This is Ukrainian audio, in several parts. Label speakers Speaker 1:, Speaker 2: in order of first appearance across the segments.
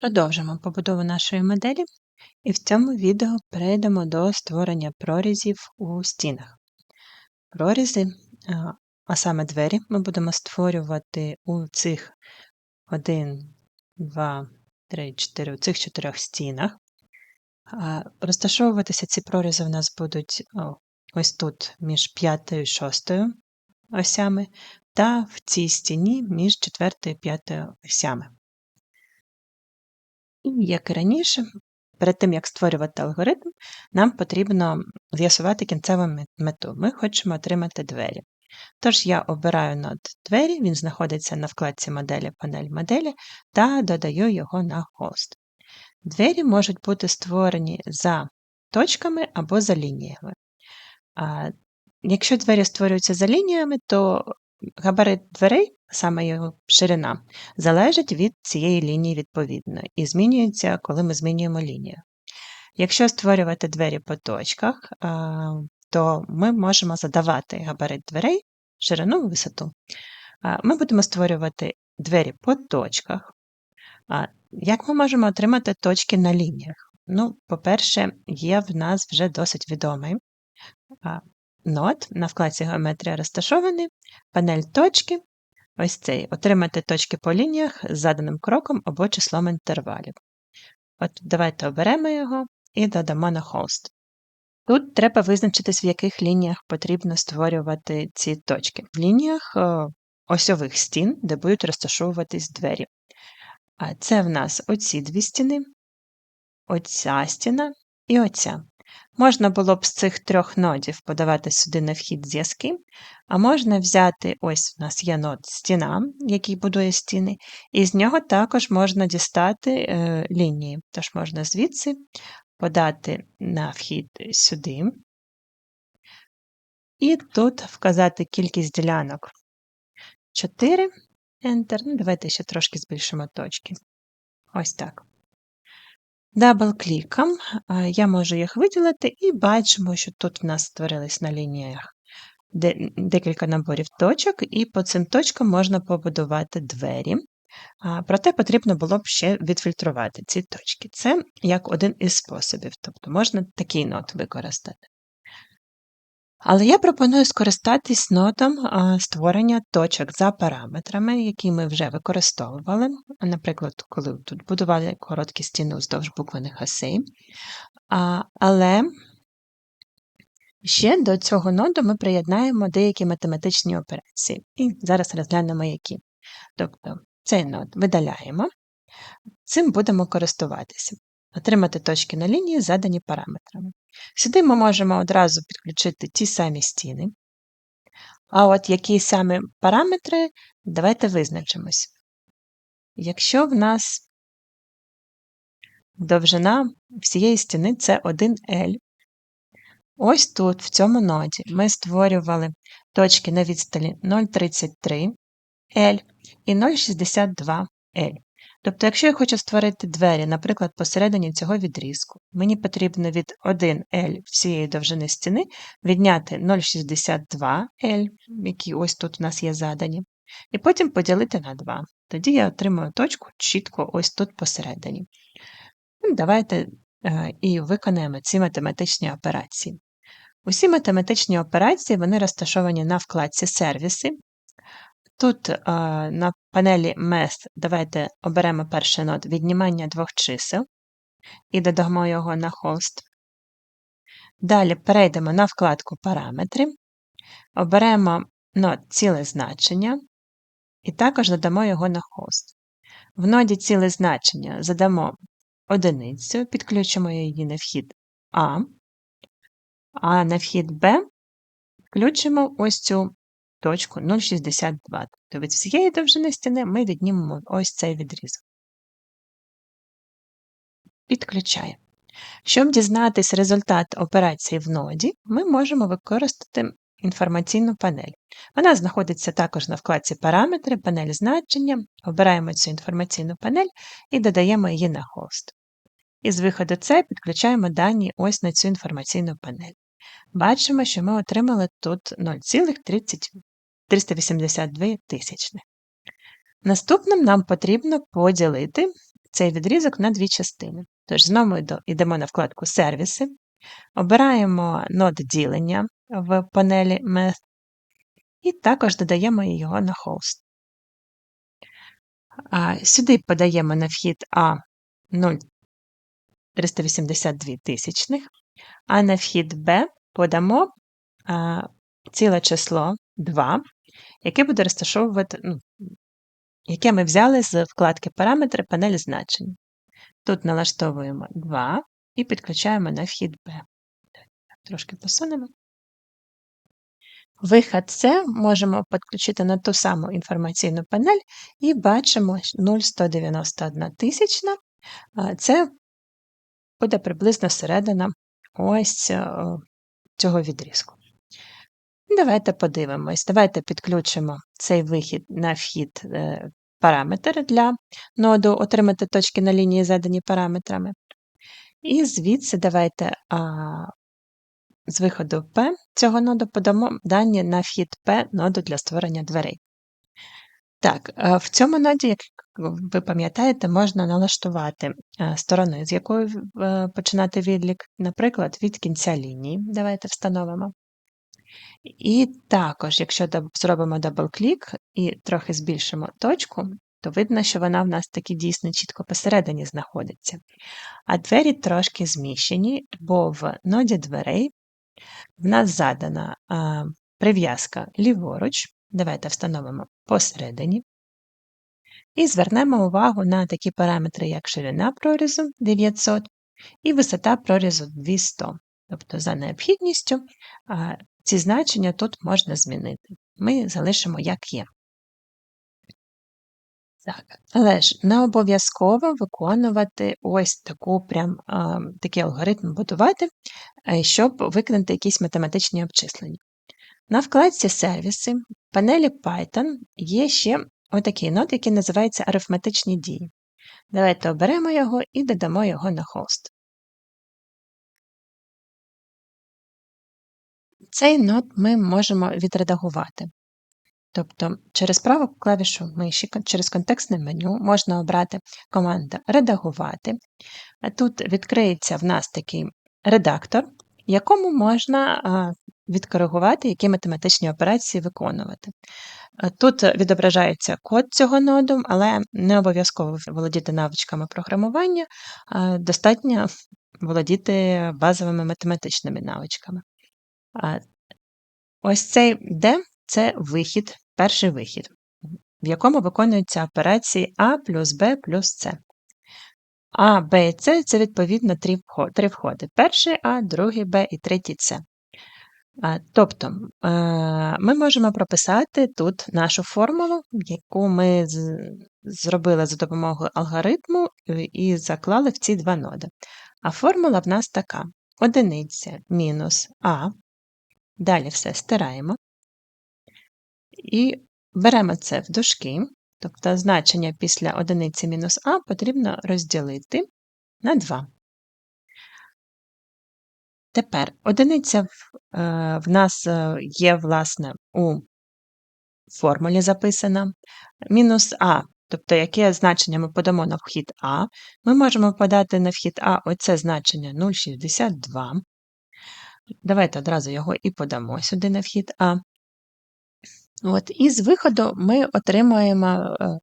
Speaker 1: Продовжимо побудову нашої моделі, і в цьому відео перейдемо до створення прорізів у стінах. Прорізи, а саме двері, ми будемо створювати у цих 1, 2, 3, 4, у цих чотирьох стінах. Розташовуватися ці прорізи в нас будуть ось тут між 5 і 6 осями, та в цій стіні між 4 і 5 осями. Як і раніше, перед тим, як створювати алгоритм, нам потрібно з'ясувати кінцеву мету. Ми хочемо отримати двері. Тож я обираю нод двері, він знаходиться на вкладці моделі панель моделі та додаю його на хост. Двері можуть бути створені за точками або за лініями. Якщо двері створюються за лініями, то Габарит дверей, саме його ширина, залежить від цієї лінії відповідно і змінюється, коли ми змінюємо лінію. Якщо створювати двері по точках, то ми можемо задавати габарит дверей, ширину і висоту. Ми будемо створювати двері по точках. Як ми можемо отримати точки на лініях? Ну, По-перше, є в нас вже досить відомий нод на вкладці Геометрія розташований, панель точки. Ось цей. Отримати точки по лініях з заданим кроком або числом інтервалів. От Давайте оберемо його і додамо на хост. Тут треба визначитись, в яких лініях потрібно створювати ці точки. В лініях осьових стін, де будуть розташовуватись двері. А це в нас оці дві стіни, оця стіна і оця. Можна було б з цих трьох нодів подавати сюди на вхід зв'язки, а можна взяти, ось у нас є нод стіна, який будує стіни, і з нього також можна дістати е, лінії. Тож можна звідси подати на вхід сюди. І тут вказати кількість ділянок 4. Enter. Ну, Давайте ще трошки збільшимо точки. Ось так. Дабл-кліком я можу їх виділити, і бачимо, що тут в нас створились на лініях декілька наборів точок, і по цим точкам можна побудувати двері. Проте потрібно було б ще відфільтрувати ці точки. Це як один із способів, тобто можна такий нот використати. Але я пропоную скористатись нотом створення точок за параметрами, які ми вже використовували. Наприклад, коли тут будували короткі стіни вздовж буквених осей. Але ще до цього ноду ми приєднаємо деякі математичні операції. І зараз розглянемо які. Тобто цей нод видаляємо, цим будемо користуватися отримати точки на лінії, задані параметрами. Сюди ми можемо одразу підключити ті самі стіни. А от які саме параметри, давайте визначимось. Якщо в нас довжина всієї стіни це 1L, ось тут, в цьому ноді, ми створювали точки на відстані 0,33L і 0,62L. Тобто, якщо я хочу створити двері, наприклад, посередині цього відрізку, мені потрібно від 1L всієї довжини стіни відняти 0,62L, які ось тут у нас є задані, і потім поділити на 2. Тоді я отримую точку чітко ось тут посередині. Ну, давайте е, і виконаємо ці математичні операції. Усі математичні операції вони розташовані на вкладці сервіси, Тут на панелі Math давайте оберемо перший нод віднімання двох чисел і додамо його на хост. Далі перейдемо на вкладку Параметри, оберемо нод ціле значення і також додамо його на хост. В ноді ціле значення задамо одиницю, підключимо її на вхід А, а на вхід Б включимо ось цю точку 0,62. Тобто від всієї довжини стіни ми віднімемо ось цей відрізок. Підключаємо. Щоб дізнатись результат операції в ноді, ми можемо використати інформаційну панель. Вона знаходиться також на вкладці Параметри, панель значення. Обираємо цю інформаційну панель і додаємо її на хост. Із виходу C підключаємо дані ось на цю інформаційну панель. Бачимо, що ми отримали тут 0,382 тисячних. Наступним нам потрібно поділити цей відрізок на дві частини. Тож знову йдемо на вкладку Сервіси, обираємо нод ділення в панелі Math і також додаємо його на host. Сюди подаємо на вхід А 0,382 тисячних, а на вхід Б подамо ціле число 2, яке буде розташовувати, ну, яке ми взяли з вкладки Параметри панель значень. Тут налаштовуємо 2 і підключаємо на вхід Б. Трошки посунемо. Вихід С можемо підключити на ту саму інформаційну панель і бачимо 0,191 тисячна. Це буде приблизно середина ось е, цього відрізку. Давайте подивимось. Давайте підключимо цей вихід на вхід е, параметр для ноду, отримати точки на лінії, задані параметрами. І звідси давайте а, з виходу P цього ноду подамо дані на вхід P ноду для створення дверей. Так, е, в цьому ноді, як ви пам'ятаєте, можна налаштувати е, сторону, з якої починати відлік, наприклад, від кінця лінії. Давайте встановимо. І також, якщо зробимо дабл-клік і трохи збільшимо точку, то видно, що вона в нас таки дійсно чітко посередині знаходиться. А двері трошки зміщені, бо в ноді дверей в нас задана а, прив'язка ліворуч. Давайте встановимо посередині. І звернемо увагу на такі параметри, як ширина прорізу 900 і висота прорізу 200. Тобто, за необхідністю ці значення тут можна змінити. Ми залишимо, як є. Так, але ж не обов'язково виконувати ось таку прям, а, такий алгоритм будувати, щоб виконати якісь математичні обчислення. На вкладці сервіси в панелі Python є ще отакий нод, який називається арифметичні дії. Давайте оберемо його і додамо його на хост. Цей нод ми можемо відредагувати. Тобто через праву клавішу миші, через контекстне меню можна обрати команду Редагувати. Тут відкриється в нас такий редактор, якому можна відкоригувати, які математичні операції виконувати. Тут відображається код цього ноду, але не обов'язково володіти навичками програмування, достатньо володіти базовими математичними навичками. Ось цей D це вихід, перший вихід, в якому виконуються операції А плюс Б плюс С. А, Б і С це відповідно три входи. Перший А, другий Б і третій С. Тобто е, ми можемо прописати тут нашу формулу, яку ми зробили за допомогою алгоритму е, і заклали в ці два ноди. А формула в нас така: одиниця мінус А. Далі все стираємо. І беремо це в дужки, тобто значення після одиниці мінус А потрібно розділити на 2. Тепер одиниця в, е, нас е, є, власне, у формулі записана. Мінус А, тобто яке значення ми подамо на вхід А, ми можемо подати на вхід А оце значення 0,62. Давайте одразу його і подамо сюди на вхід А. От, І з виходу ми отримуємо е,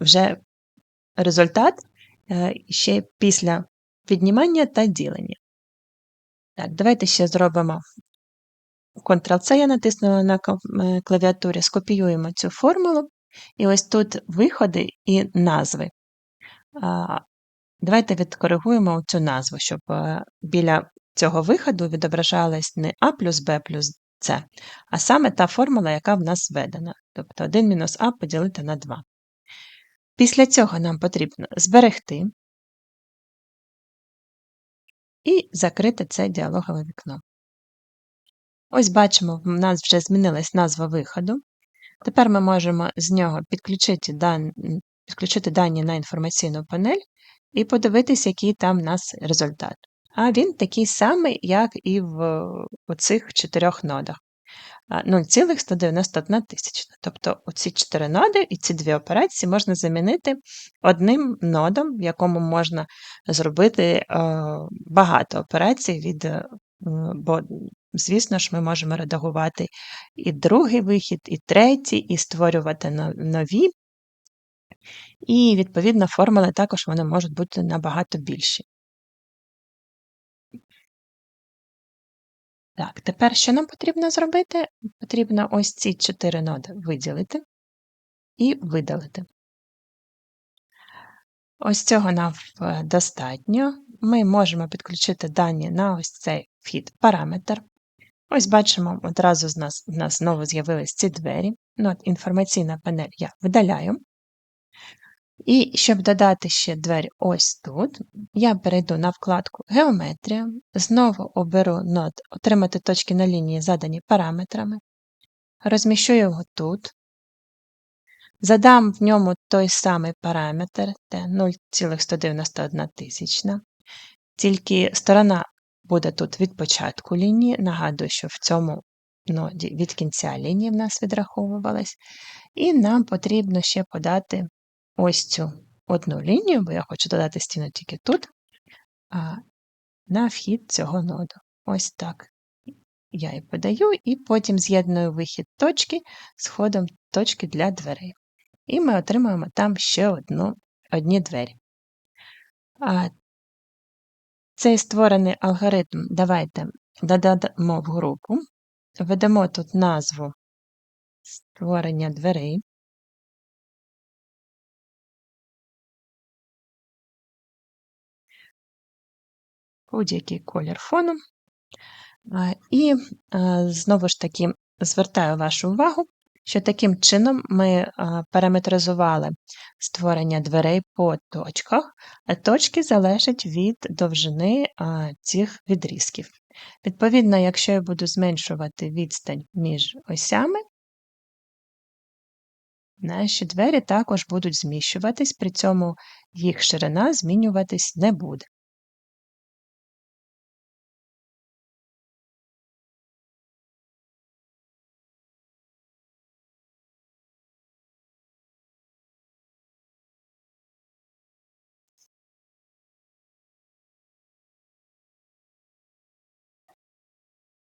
Speaker 1: вже результат ще після віднімання та ділення. Так, давайте ще зробимо Ctrl-C, я натиснула на е, клавіатурі, скопіюємо цю формулу. І ось тут виходи і назви. Давайте відкоригуємо цю назву, щоб е, біля цього виходу відображалась не А плюс Б плюс С, а саме та формула, яка в нас введена. Тобто 1 мінус А поділити на 2. Після цього нам потрібно зберегти і закрити це діалогове вікно. Ось бачимо, в нас вже змінилась назва виходу. Тепер ми можемо з нього підключити дан... підключити дані на інформаційну панель і подивитися, який там в нас результат. А він такий самий, як і в цих чотирьох нодах. а, 0,191 тисячна. Тобто оці чотири ноди і ці дві операції можна замінити одним нодом, в якому можна зробити е, багато операцій від. е, Бо, звісно ж, ми можемо редагувати і другий вихід, і третій, і створювати нові. І, відповідно, формули також вони можуть бути набагато більші. Так, тепер що нам потрібно зробити? Потрібно ось ці чотири ноди виділити і видалити. Ось цього нам е, достатньо. Ми можемо підключити дані на ось цей вхід параметр. Ось бачимо, одразу з нас, в нас знову з'явились ці двері. От інформаційна панель я видаляю. І щоб додати ще двері ось тут, я перейду на вкладку Геометрія, знову оберу нод Отримати точки на лінії, задані параметрами, розміщу його тут, задам в ньому той самий параметр, це 0,191 тисячна, тільки сторона буде тут від початку лінії. Нагадую, що в цьому ноді від кінця лінії в нас відраховувалась. І нам потрібно ще подати ось цю одну лінію, бо я хочу додати стіну тільки тут, а на вхід цього ноду. Ось так. Я і подаю, і потім з'єдную вихід точки з ходом точки для дверей. І ми отримаємо там ще одну, одні двері. А цей створений алгоритм давайте додамо в групу, введемо тут назву створення дверей. Будь-який колір фону. І знову ж таки звертаю вашу увагу, що таким чином ми параметризували створення дверей по точках, а точки залежать від довжини цих відрізків. Відповідно, якщо я буду зменшувати відстань між осями, наші двері також будуть зміщуватись, при цьому їх ширина змінюватись не буде.